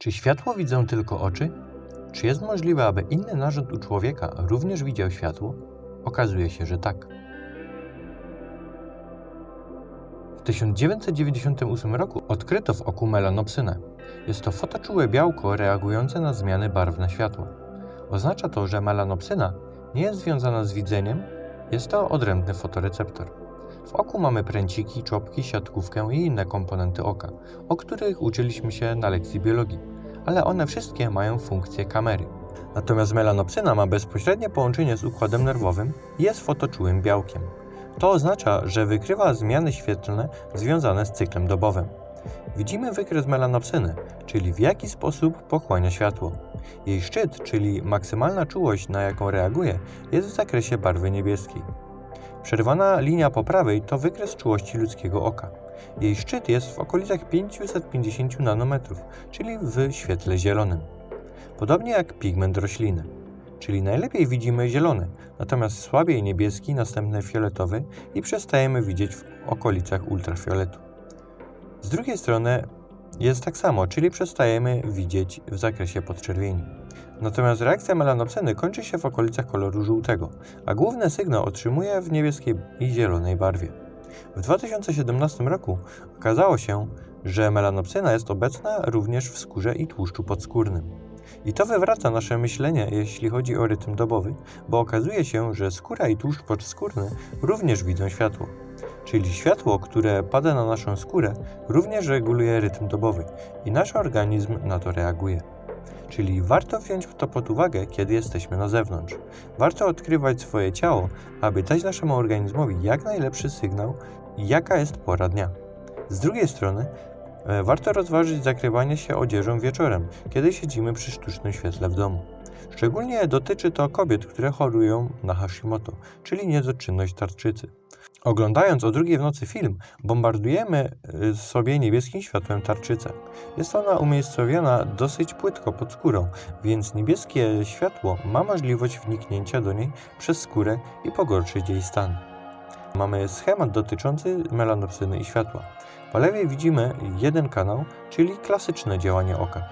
Czy światło widzą tylko oczy? Czy jest możliwe, aby inny narząd u człowieka również widział światło? Okazuje się, że tak. W 1998 roku odkryto w oku melanopsynę. Jest to fotoczułe białko reagujące na zmiany barwne światła. Oznacza to, że melanopsyna nie jest związana z widzeniem, jest to odrębny fotoreceptor. W oku mamy pręciki, czopki, siatkówkę i inne komponenty oka, o których uczyliśmy się na lekcji biologii, ale one wszystkie mają funkcję kamery. Natomiast melanopsyna ma bezpośrednie połączenie z układem nerwowym i jest fotoczułym białkiem. To oznacza, że wykrywa zmiany świetlne związane z cyklem dobowym. Widzimy wykres melanopsyny, czyli w jaki sposób pochłania światło. Jej szczyt, czyli maksymalna czułość, na jaką reaguje, jest w zakresie barwy niebieskiej. Przerwana linia po prawej to wykres czułości ludzkiego oka. Jej szczyt jest w okolicach 550 nanometrów, czyli w świetle zielonym. Podobnie jak pigment rośliny. Czyli najlepiej widzimy zielony, natomiast słabiej niebieski, następny fioletowy i przestajemy widzieć w okolicach ultrafioletu. Z drugiej strony jest tak samo, czyli przestajemy widzieć w zakresie podczerwieni. Natomiast reakcja melanopsyny kończy się w okolicach koloru żółtego, a główny sygnał otrzymuje w niebieskiej i zielonej barwie. W 2017 roku okazało się, że melanopsyna jest obecna również w skórze i tłuszczu podskórnym. I to wywraca nasze myślenie, jeśli chodzi o rytm dobowy, bo okazuje się, że skóra i tłuszcz podskórny również widzą światło. Czyli światło, które pada na naszą skórę, również reguluje rytm dobowy i nasz organizm na to reaguje. Czyli warto wziąć to pod uwagę, kiedy jesteśmy na zewnątrz. Warto odkrywać swoje ciało, aby dać naszemu organizmowi jak najlepszy sygnał, jaka jest pora dnia. Z drugiej strony, e, warto rozważyć zakrywanie się odzieżą wieczorem, kiedy siedzimy przy sztucznym świetle w domu. Szczególnie dotyczy to kobiet, które chorują na Hashimoto, czyli niedoczynność tarczycy. Oglądając o drugiej w nocy film, bombardujemy y, sobie niebieskim światłem tarczycę. Jest ona umiejscowiona dosyć płytko pod skórą, więc niebieskie światło ma możliwość wniknięcia do niej przez skórę i pogorszyć jej stan. Mamy schemat dotyczący melanopsyny i światła. Po lewej widzimy jeden kanał, czyli klasyczne działanie oka.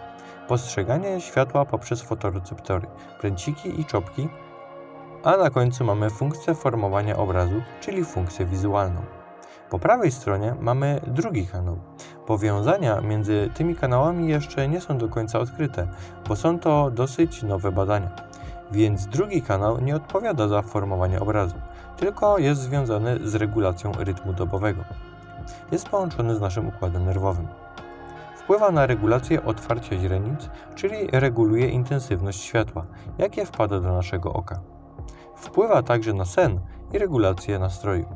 Postrzeganie światła poprzez fotoreceptory, pręciki i czopki a na końcu mamy funkcję formowania obrazu, czyli funkcję wizualną. Po prawej stronie mamy drugi kanał. Powiązania między tymi kanałami jeszcze nie są do końca odkryte, bo są to dosyć nowe badania. Więc drugi kanał nie odpowiada za formowanie obrazu, tylko jest związany z regulacją rytmu dobowego. Jest połączony z naszym układem nerwowym. Wpływa na regulację otwarcia źrenic, czyli reguluje intensywność światła, jakie wpada do naszego oka. Wpływa także na sen i regulację nastroju.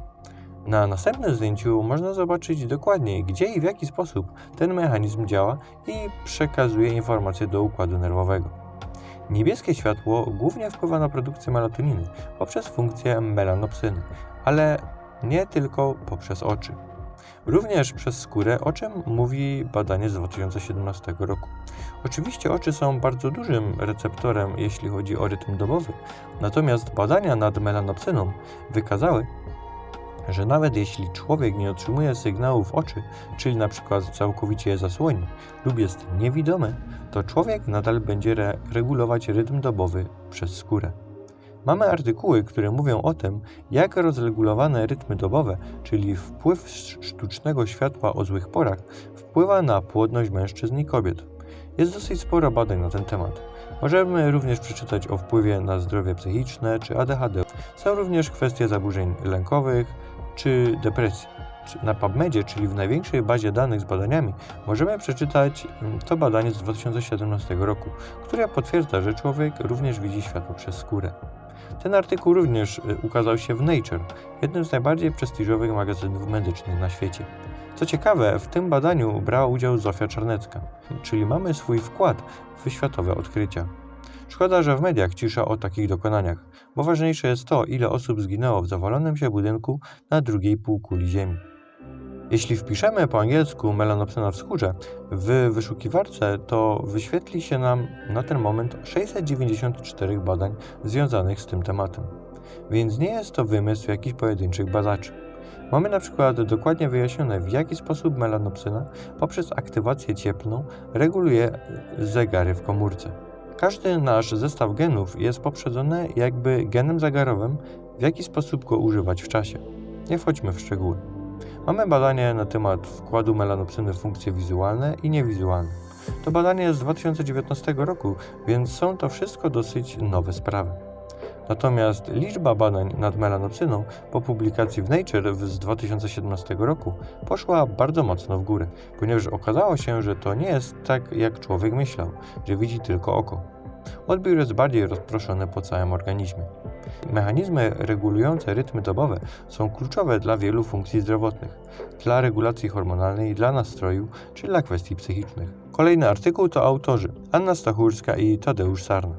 Na następnym zdjęciu można zobaczyć dokładniej, gdzie i w jaki sposób ten mechanizm działa i przekazuje informacje do układu nerwowego. Niebieskie światło głównie wpływa na produkcję melatoniny poprzez funkcję melanopsyny, ale nie tylko poprzez oczy. Również przez skórę, o czym mówi badanie z 2017 roku. Oczywiście oczy są bardzo dużym receptorem, jeśli chodzi o rytm dobowy, natomiast badania nad melanopsyną wykazały, że nawet jeśli człowiek nie otrzymuje sygnałów oczy, czyli na przykład całkowicie je zasłoni lub jest niewidomy, to człowiek nadal będzie re regulować rytm dobowy przez skórę. Mamy artykuły, które mówią o tym, jak rozregulowane rytmy dobowe, czyli wpływ sztucznego światła o złych porach, wpływa na płodność mężczyzn i kobiet. Jest dosyć sporo badań na ten temat. Możemy również przeczytać o wpływie na zdrowie psychiczne czy ADHD. Są również kwestie zaburzeń lękowych czy depresji. Na PubMedzie, czyli w największej bazie danych z badaniami, możemy przeczytać mm, to badanie z 2017 roku, które potwierdza, że człowiek również widzi światło przez skórę. Ten artykuł również y, ukazał się w Nature, jednym z najbardziej prestiżowych magazynów medycznych na świecie. Co ciekawe, w tym badaniu brała udział Zofia Czarnecka, czyli mamy swój wkład w światowe odkrycia. Szkoda, że w mediach cisza o takich dokonaniach, bo ważniejsze jest to, ile osób zginęło w zawalonym się budynku na drugiej półkuli Ziemi. Jeśli wpiszemy po angielsku melanopsyna w skórze w wyszukiwarce, to wyświetli się nam na ten moment 694 badań związanych z tym tematem. Więc nie jest to wymysł jakichś pojedynczych badaczy. Mamy na przykład dokładnie wyjaśnione, w jaki sposób melanopsyna poprzez aktywację cieplną reguluje zegary w komórce. Każdy nasz zestaw genów jest poprzedzony jakby genem zegarowym, w jaki sposób go używać w czasie. Nie wchodźmy w szczegóły. Mamy badanie na temat wkładu melanopsyny w funkcje wizualne i niewizualne. To badanie jest z 2019 roku, więc są to wszystko dosyć nowe sprawy. Natomiast liczba badań nad melanopsyną po publikacji w Nature z 2017 roku poszła bardzo mocno w górę, ponieważ okazało się, że to nie jest tak, jak człowiek myślał, że widzi tylko oko. Odbiór jest bardziej rozproszony po całym organizmie. Mechanizmy regulujące rytmy dobowe są kluczowe dla wielu funkcji zdrowotnych, dla regulacji hormonalnej, dla nastroju czy dla kwestii psychicznych. Kolejny artykuł to autorzy Anna Stachurska i Tadeusz Sarna.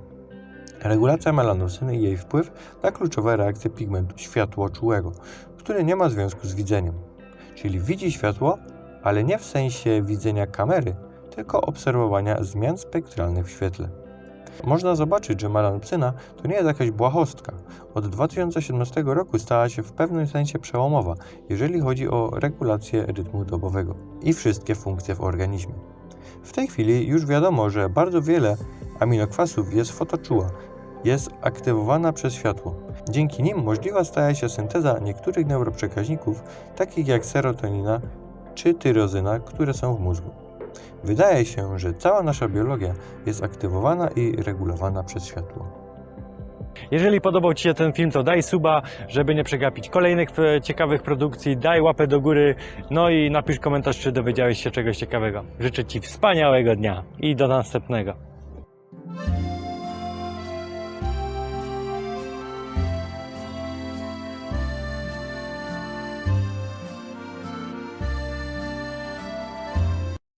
Regulacja melanocyny i jej wpływ na kluczowe reakcje pigmentu światłoczułego, który nie ma związku z widzeniem. Czyli widzi światło, ale nie w sensie widzenia kamery, tylko obserwowania zmian spektralnych w świetle. Można zobaczyć, że melanopsyna to nie jest jakaś błahostka. Od 2017 roku stała się w pewnym sensie przełomowa, jeżeli chodzi o regulację rytmu dobowego i wszystkie funkcje w organizmie. W tej chwili już wiadomo, że bardzo wiele aminokwasów jest fotoczuła, jest aktywowana przez światło. Dzięki nim możliwa staje się synteza niektórych neuroprzekaźników, takich jak serotonina czy tyrozyna, które są w mózgu. Wydaje się, że cała nasza biologia jest aktywowana i regulowana przez światło. Jeżeli podobał Ci się ten film, to daj suba, żeby nie przegapić kolejnych e, ciekawych produkcji. Daj łapę do góry, no i napisz komentarz, czy dowiedziałeś się czegoś ciekawego. Życzę Ci wspaniałego dnia i do następnego.